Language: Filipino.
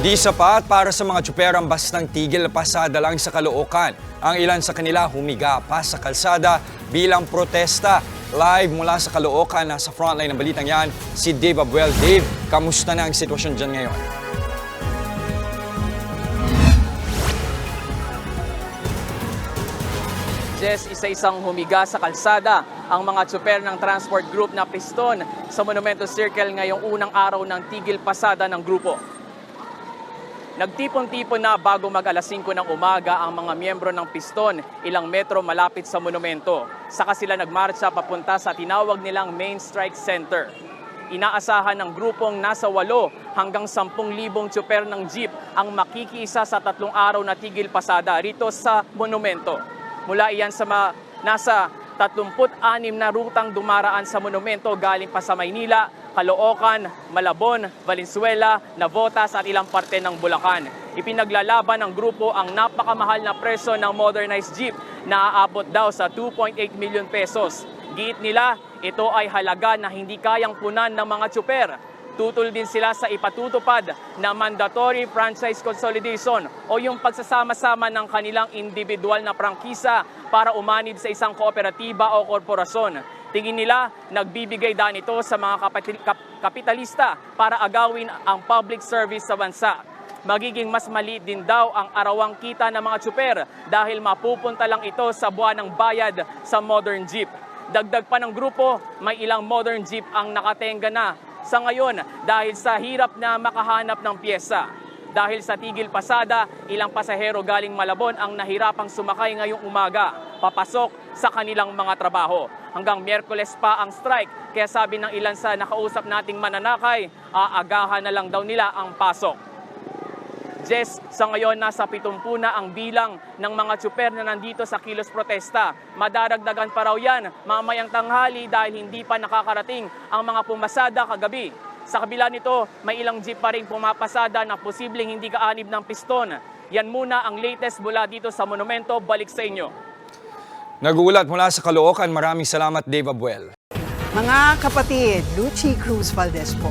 Di sapat para sa mga tsuper ang bastang tigil pasada lang sa Caloocan. Ang ilan sa kanila humiga pa sa kalsada bilang protesta. Live mula sa Caloocan, nasa frontline ng balitang yan, si Dave Abuel. Dave, kamusta na ang sitwasyon dyan ngayon? Jess, isa-isang humiga sa kalsada ang mga tsuper ng transport group na Piston sa Monumento Circle ngayong unang araw ng tigil pasada ng grupo. Nagtipon-tipon na bago mag alas 5 ng umaga ang mga miyembro ng Piston ilang metro malapit sa monumento. Saka sila nagmarcha papunta sa tinawag nilang Main Strike Center. Inaasahan ng grupong nasa 8 hanggang 10,000 tsuper ng jeep ang makikiisa sa tatlong araw na tigil pasada rito sa monumento. Mula iyan sa nasa 36 na rutang dumaraan sa monumento galing pa sa Maynila, Caloocan, Malabon, Valenzuela, Navotas at ilang parte ng Bulacan. Ipinaglalaban ng grupo ang napakamahal na presyo ng modernized jeep na aabot daw sa 2.8 million pesos. Giit nila, ito ay halaga na hindi kayang punan ng mga tsuper. Tutol din sila sa ipatutupad na mandatory franchise consolidation o yung pagsasama-sama ng kanilang individual na prangkisa para umanid sa isang kooperatiba o korporasyon. Tingin nila, nagbibigay daan ito sa mga kapitalista para agawin ang public service sa bansa. Magiging mas maliit din daw ang arawang kita ng mga tsuper dahil mapupunta lang ito sa buwan ng bayad sa modern jeep. Dagdag pa ng grupo, may ilang modern jeep ang nakatenga na sa ngayon dahil sa hirap na makahanap ng pyesa. Dahil sa tigil pasada, ilang pasahero galing Malabon ang nahirapang sumakay ngayong umaga, papasok sa kanilang mga trabaho. Hanggang Miyerkules pa ang strike, kaya sabi ng ilan sa nakausap nating mananakay, aagahan na lang daw nila ang pasok. Jess, sa ngayon nasa 70 na ang bilang ng mga tsuper na nandito sa kilos protesta. Madaragdagan pa raw yan mamayang tanghali dahil hindi pa nakakarating ang mga pumasada kagabi. Sa kabila nito, may ilang jeep pa rin pumapasada na posibleng hindi kaanib ng piston. Yan muna ang latest mula dito sa monumento. Balik sa inyo. Nagulat mula sa Caloocan, maraming salamat Dave Abuel. Mga kapatid, Lucy Cruz Valdez po,